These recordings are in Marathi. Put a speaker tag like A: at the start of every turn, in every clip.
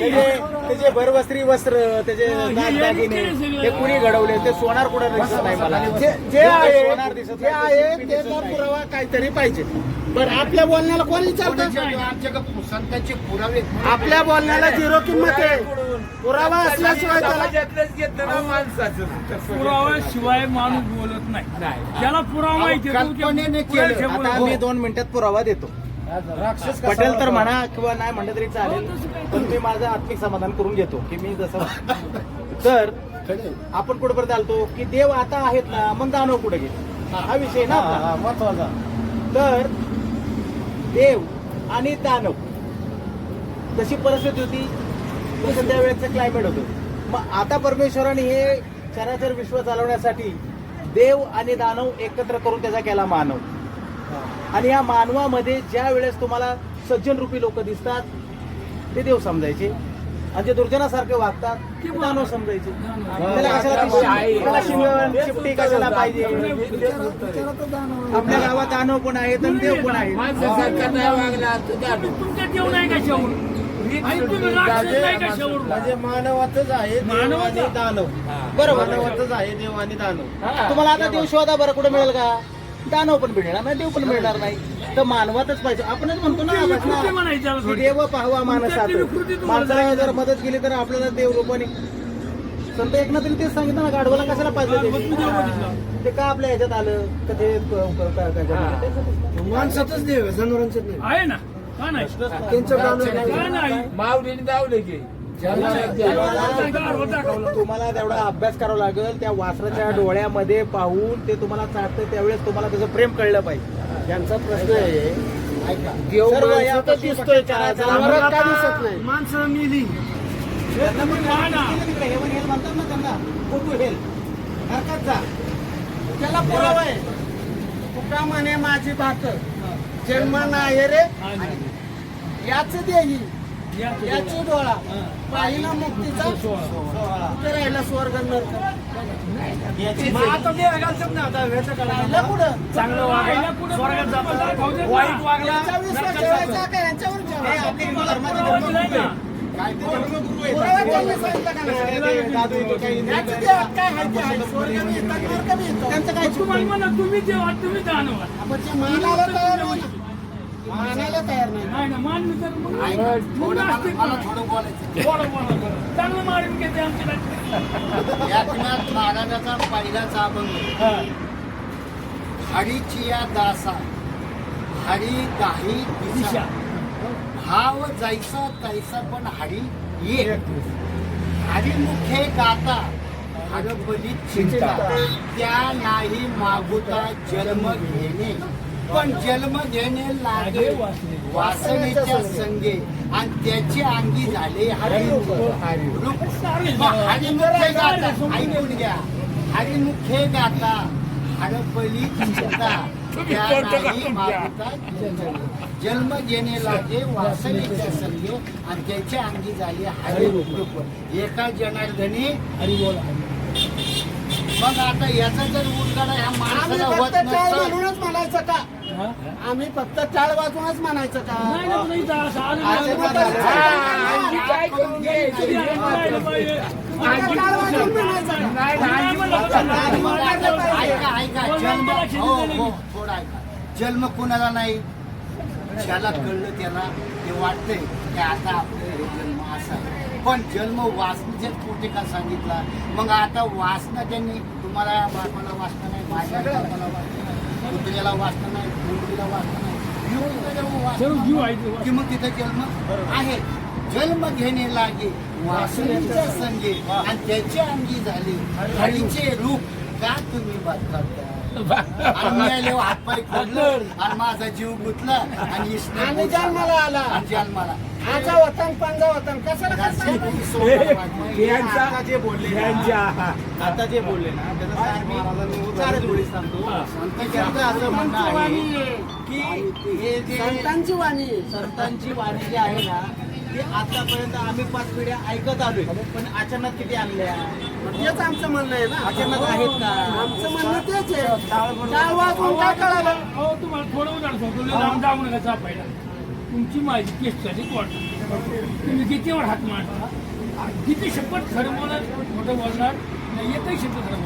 A: त्याचे भरवस्त्री वस्त्र त्याचे ते कुणी घडवले? ते सोनार कुठं दिसत नाही मला.
B: जे जे आहे
A: सोनार दिसत
B: जे आहे
A: ते.
B: पुरावा काहीतरी पाहिजे. बरं आपल्या बोलण्याला कोण विचारतं?
C: संतांचे पुरावे
B: आपल्या बोलण्याला झिरो किंमत आहे. पुरावा असल्याशिवाय त्याला
D: पुराव्याशिवाय माणूस बोलत नाही. ज्याला पुरावा माहिती
A: मी दोन मिनिटात पुरावा देतो. पटेल तर म्हणा किंवा नाही म्हणलं तरी चालेल पण मी माझं आत्मिक समाधान करून घेतो की मी जसं तर आपण कुठपर्यंत आलतो की देव आता आहेत ना मग दानव कुठे गेले? हा. विषय ना.
B: महत्त्वाचा.
A: तर देव आणि दानव तशी परिस्थिती होती तसं त्यावेळेचं क्लायमेट होतं. मग आता परमेश्वराने हे चराचर विश्व चालवण्यासाठी देव आणि दानव एकत्र करून त्याचा केला मानव. आणि या मानवामध्ये ज्या वेळेस तुम्हाला सज्जन रूपी लोक दिसतात ते देव समजायचे. आणि जे दुर्जनासारखे वागतात ते दानव समजायचे. त्याला कशाला पाहिजे? आपल्या गावात दानव पण आहेत आणि देव पण
D: शेवट?
B: म्हणजे मानवातच आहे देव
D: मानवाचं.
B: आणि दानव
A: बरोबर.
B: मानवातच आहे देव आणि दानव.
A: तुम्हाला आता देव शोधा बरं कुठे मिळेल का? दानव पण मिळणार नाही देव पण मिळणार नाही. तर मानवातच पाहिजे. आपणच म्हणतो ना
D: कृती म्हणायची
A: की. देव पाहवा माणसात
D: तुमच्या कृती तुम्हाला
A: माणसाला जर मदत केली तर आपल्याला देव रूपाने. संत एकनाथांनी तेच सांगितलं ना गाढवाला कशाला पाहिजे. ते? का आपल्या ह्याच्यात आलं? का ते क- क- का- का- का- त्याच्यातच.
B: माणसातच देव आहे जनावरांच्यात नाही
D: आहे. ना. का नाही?
B: त्यांचं काम
D: का नाही?
C: माऊलीने दावले की.
A: तुम्हाला तेवढा अभ्यास करावा लागेल. त्या वासराच्या डोळ्यामध्ये पाहून ते तुम्हाला चाटतं त्यावेळेस तुम्हाला त्याचं प्रेम कळलं पाहिजे.
B: त्यांचा प्रश्न आहे देव दिसतोय दिसत नाही?
D: माणसं मिली.
A: हेवन हेल म्हणतात ना त्यांना हेल. जा.
B: त्याला पुरावा आहे. तुका म्हणे माझी भाक जन्म नाही रे. याच देही. याची डोळा पाहिला मुक्तीचा कुठे राहिला स्वर्ग नरक कुठं?
D: चांगलं वागायला स्वर्गात वाईट वागला.
B: विश्वास ठेवायचा का यांच्यावर ठेवायचा?
A: धर्माची.
B: त्यांचं काय
D: तुम्ही देवा तुम्ही जाणवा.
B: मानायला तयार नाही. ना.
C: थोडं बोलायचं.
D: चांगलं मारून घेते
C: महाराजाचा पहिलाचा अभंग. हरीची या दासा हरी दाही दिशा.
D: दिशा
C: भाव जैसा तैसा पण हरी ये. हरी मुखे गाता हरबली चिंता. त्या नाही मागुता जन्म घेणे. पण जन्म घेणे लागे वासनेच्या संगे. आणि त्याचे अंगी झाले हरिमुखे. गाता. ऐकून घ्या. हरिमुखे गाता. चिंता. जन्म. घेणे लागे वासनेच्या संगे. आणि त्याच्या अंगी झाले हरी रूप एका जनार्दनी मग आता याचा जर उलगडा ह्या माणसाला होत नसतं.
B: म्हणूनच म्हणायचं का? आम्ही फक्त टाळ वाजूनच म्हणायचं का?
C: जन्म कुणाला नाही? ज्याला कळलं त्याला ते वाटतंय की आता आपलं हे जन्म असा पण जन्म वाचण्याच्याच पोटे का सांगितला मग आता वाचणं त्यांनी तुम्हाला बापाला वाचणं नाही माझ्या बापाला वाचणं नाही. कुत्र्याला वाचणं की मग तिथं जन्म आहे. जन्म घेणे लागे वासनेच्या संगे. आणि त्याच्या अंगी झाले हळीचे रूप का तुम्ही बात करता आणि मी आले हातपाय आणि माझा जीव गुतला आणि
B: आणि. जन्माला आला.
C: आणि जन्माला
B: आजा वतन पंजा वतन?
A: हे आता जे बोलले ना, आता जे बोलले ना त्याचं सांगतो त्यांचं असं म्हणणं आहे. की हे जे
B: संतांची वाणी.
A: संतांची वाणी जी आहे ना ती आतापर्यंत आम्ही पाच पिढ्या ऐकत आलोय पण अचानक किती आणल्या?
B: तेच आमचं म्हणणं आहे ना.
A: अचानक आहेत का?
B: आमचं म्हणणं तेच आहे. काय कळालं
D: हो तुम्हाला थोडं उदाहरण सांगतो. लय लांब जाऊ नका चापायला तुमची माझी केस झाली कोर्टात तुम्ही कितीवर हात मांडता किती शपथ खरं बोलत मोठं बोलणार? नाही एकही शब्द खरं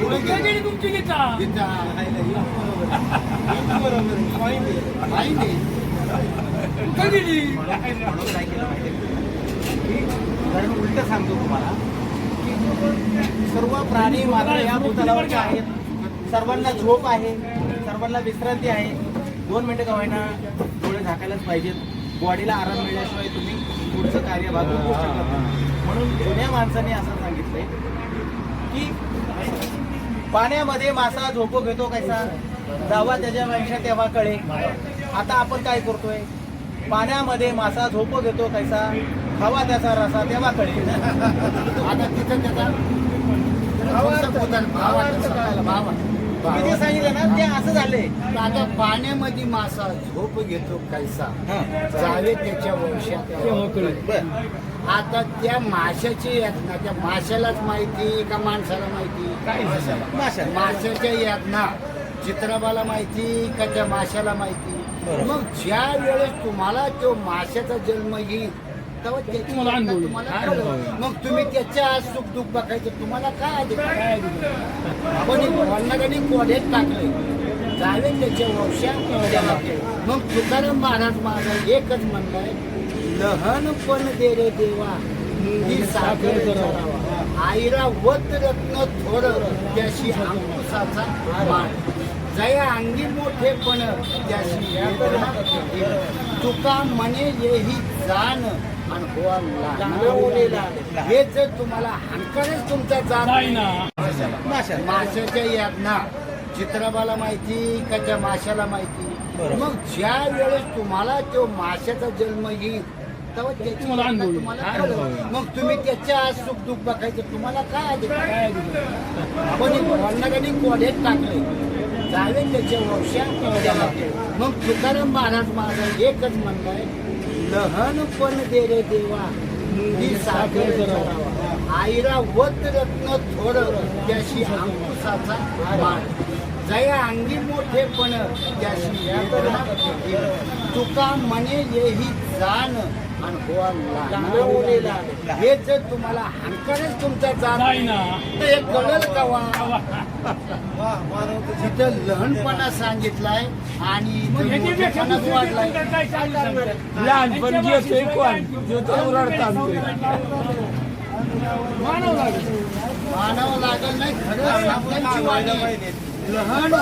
D: बोलत गेली तुमची गीता.
C: गीता नाही नाही.
D: कुठे गेली
A: म्हणून काय केलं मी कारण उलट सांगतो तुम्हाला की सर्व प्राणी मात्र या भूतलावरचे आहेत. सर्वांना झोप आहे सर्वांना विश्रांती आहे. दोन मिनिटं का होईना डोळे झाकायलाच पाहिजेत. बॉडीला आराम मिळाल्याशिवाय तुम्ही पुढचं कार्य भागवू शकत नाही. म्हणून जुन्या माणसाने असं सांगितलंय की पाण्यामध्ये मासा झोपो घेतो कसा जावा त्याच्या वंशा तेव्हा कळे. आता आपण काय करतोय? पाण्यामध्ये मासा झोपो घेतो कैसा? खावा त्याचा रसा तेव्हा कळे
C: आता तिथं त्याचा भावार्थ होता, भावार्थ कळाला, भावा.
A: मी ते सांगितलं ना ते असं झालंय.
C: आता पाण्यामध्ये मासा झोप घेतो कैसा? जावे त्याच्या वंशात.
A: बर.
C: आता त्या माशाची यातना त्या माशालाच माहिती का माणसाला माहिती काय माशाला?
A: माशा
C: माशाच्या यातना चित्रबाला माहिती का त्या माशाला माहिती. मग ज्या वेळेस तुम्हाला तो माशाचा जन्म येईल तेव्हा त्याची
D: तुम्हाला अनुभव येईल.
C: तुम्हाला
D: अनुभव
C: कळेल.
D: येईल.
C: मग तुम्ही त्याच्या आज सुख दुःख बघायचं तुम्हाला काय अधिकार आपण बोलणाऱ्याने कोड्यात टाकले जावे त्याच्या वंशा मग तुकाराम महाराज माझा एकच म्हणलंय लहानपण दे रे देवा मुंगी साखर चरावा. आईरा वत रत्न थोर त्याशी अंकुशाचा जया अंगी मोठेपण त्याशी वेदना. तुका म्हणे येही जाण. आणि होवा लहान हे जर तुम्हाला हंकारच तुमचा
D: ना.
A: माशा
C: माशाच्या यातना. चित्रबाला माहिती का त्या माशाला माहिती. मग ज्या वेळेस तुम्हाला तो माशाचा जन्म येईल तेव्हा त्याची
D: तुम्हाला.
C: मग तुम्ही त्याच्या आज सुख दुःख बघायचं तुम्हाला काय? आपण कोड्यात टाकले जावे त्याच्या वंशा मग. तुकाराम महाराज माझा एकच म्हणलंय लहानपण दे रे देवा मुंगी साखर चरावा आईरा वत रत्न थोर त्याशी अंकुशाचा मान जया अंगी मोठेपण त्याशी. तुका म्हणे येही जाण आणि लहान. हे जर तुम्हाला हंकारच तुमचा जाण
D: नाही ना.
C: तर हे कळलं का वा तिथं लहानपणा सांगितलाय आणि मोठेपणाच वाढलाय?
E: लहानपण घेतोय कोण? जो तो
D: मानव लागेल.
C: मानावं लागल. नाही खरं लहान.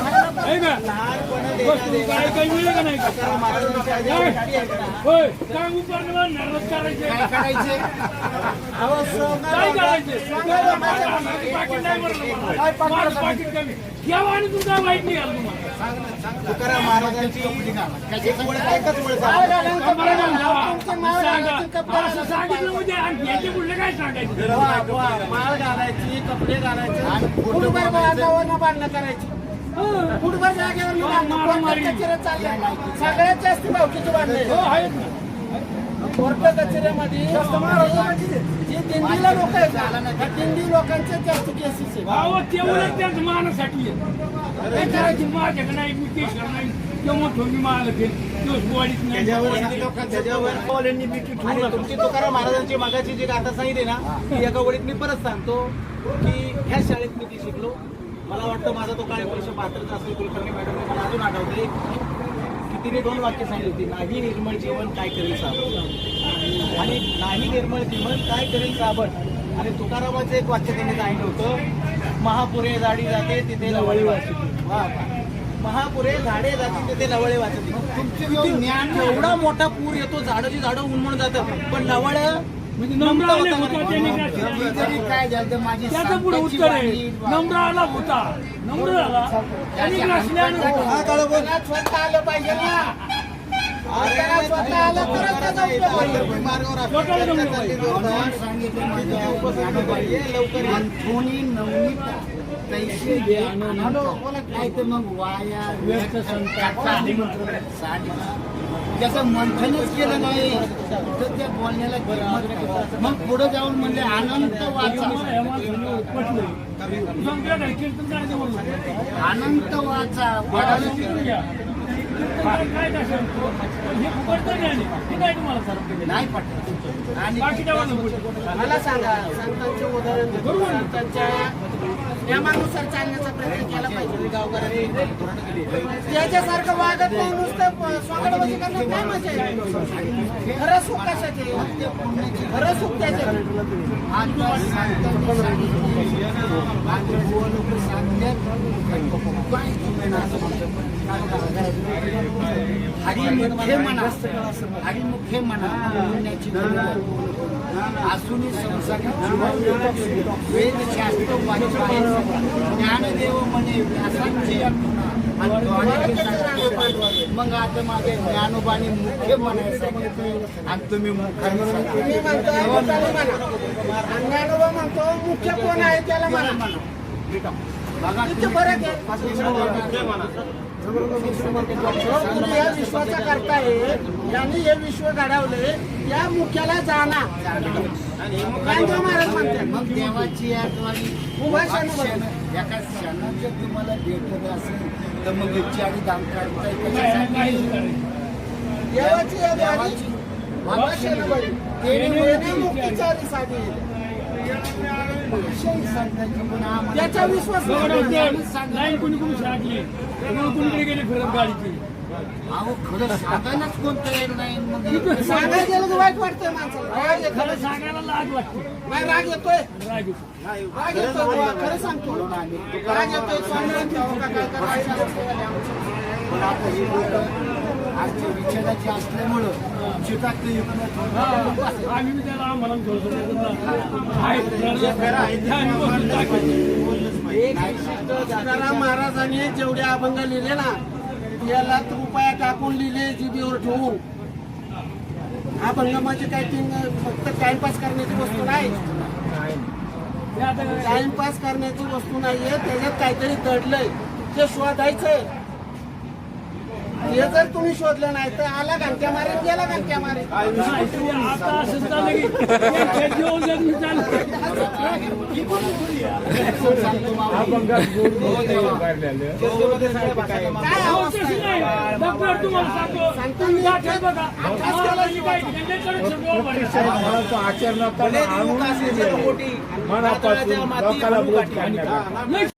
D: तुमचा वाईट
A: तुकाराम महाराजांची
D: सांगितलं म्हणजे घ्यायचे कुठले काय सांगायचं?
B: माळ घालायची कपडे घालायचे. बांधणं करायची. फुटभर जागेवर
D: मारामारी.
B: कोर्ट सगळ्यात जास्त भावकीची
D: हो
B: बांधले
D: आहेत ना
B: कोर्ट कचेऱ्यामध्ये दिंडीला लोक आहेत त्या दिंडी लोकांच्या जास्त केसेस आहे
D: अहो तेवढं त्याच मानासाठी करायची माझ्याकडे नाही मी केशर नाही तेव्हा मला
A: आणि तुमची तुकाराम महाराजांची मागाची जी गाथा सांगितली ना ती एका वळीत मी परत सांगतो की ह्या शाळेत मी ती शिकलो मला वाटतं माझा तो काळ एकोणीशे बहात्तरचा असेल कुलकर्णी मॅडम मला अजून आठवते की तिने दोन वाक्य सांगितली होती नाही निर्मळ जीवन काय करेल साबण? आणि नाही निर्मळ जीवन काय करेल साबण? आणि तुकारामाचं एक वाक्य त्यांनी सांगितलं होतं महापुरे झाडी जाते तिथे लवळे वाचते वा महापुरे झाडे जाते तिथे लवळे वाचते
C: तुमचं ज्ञान
A: एवढा मोठा पूर येतो झाडाची झाडं उन्मळून जातात पण लवळ
D: म्हणजे नम्र आले होता त्यांनी काय
C: झालं तर माझी
D: त्याचं पुढे
C: सांगताची
D: उत्तर आहे.
C: वाणी-
D: नम्र आला होता. नम्र झाला. आणि नसल्यानं
A: हा काळं बोल.
B: त्याला स्वतः आलं पाहिजे ना. त्याला स्वतः आलं तरच त्याचा उपयोग होईल.
A: मार्गावर असं
D: टोटल
A: चर्चा
D: जमलं
A: चालली
D: पाहिजे.
A: जोरदार.
C: म्हणून सांगितलं माझ्या
A: पाहिजे, लवकर ये.
C: मंथुनी नवनीता तैसे घे आनंद नाही तर मग वाया व्यर्थ संताचा साडी त्याचं मंथनच केलं नाही. तर त्या बोलण्याला किंमत. मग पुढे जाऊन म्हणले अनंत वाचा. अनंत वाचा. नाही पटत. आणि
B: मला सांगा संतांचे उदाहरण. संतांच्या नियमानुसार चालण्याचा प्रयत्न केला पाहिजे. गावकऱ्यांनी त्याच्यासारखं वागत नाही नुसतं स्वागतबाजी करण्यात काय मजा आहे खरं सुख कशाचे? खरं सुख त्याचे.
C: आता सांगतात सांगितलं आता बुवा म्हणा हरिमुखे म्हणा बोलण्याची गरज आहे. असूनही संसारी वेद शास्त्र वाचन ज्ञानदेव म्हणे व्यासांची. मग आता माझे ज्ञानोबाने मुख्य म्हणायचं. आणि तुम्ही
B: अंगानोबा म्हणतो मुख्य कोण आहे त्याला म्हणा.
C: बघा
B: तुम्ही या विश्वाचा करताय यांनी हे विश्व घडवले. या मुख्याला जाणा गांधी महाराज
C: मग देवाची आठवणी
B: उभाषण
C: एका क्षणात जर तुम्हाला भेटत असेल तर मग चारी दाम काढता
B: देवाची या द्वारी
C: देवाची
B: बरी. देणे मुक्तीचारी साधी त्याचा विश्वास
D: लाईन कुणी कुणी सांगली कुणी कुणीकडे गेले फिरत गाडीची.
C: अहो खरं सांगायलाच कोण तयार नाही. मग
B: सांगायला गेलं तर वाईट वाटतंय माणसाला. येतो.
D: खरं सांगायला लाज वाटते.
B: नाही राग येतोय.
D: राग येतो.
B: राग येतोय. बुवा, खरं सांगतो. राग येतोय. काय
C: पण आता हे लोक आजच्या विचाराचे असल्यामुळं
D: आम्ही त्याला आम्हाला
B: तुकाराम महाराजांनी जेवढे अभंग लिहिले ना याला रुपया टाकून लिहिले जीबीवर ठेवून. अभंग म्हणजे काय तीन फक्त टाइमपास करण्याची वस्तू नाही. टाइमपास करण्याची वस्तू नाहीये त्याच्यात काहीतरी दडलंय. ते शोधायचंय. हे जर तुम्ही शोधलं नाही तर आला घंट्या मारेल गेला घंट्या मारेल
D: नाही, ते आता असं झालं की जेवण जर मी चालू
A: चर्चेमध्ये सगळ्या भाषा
B: काय
D: अहो.
E: आचरणात
A: भले देऊ माती काठी.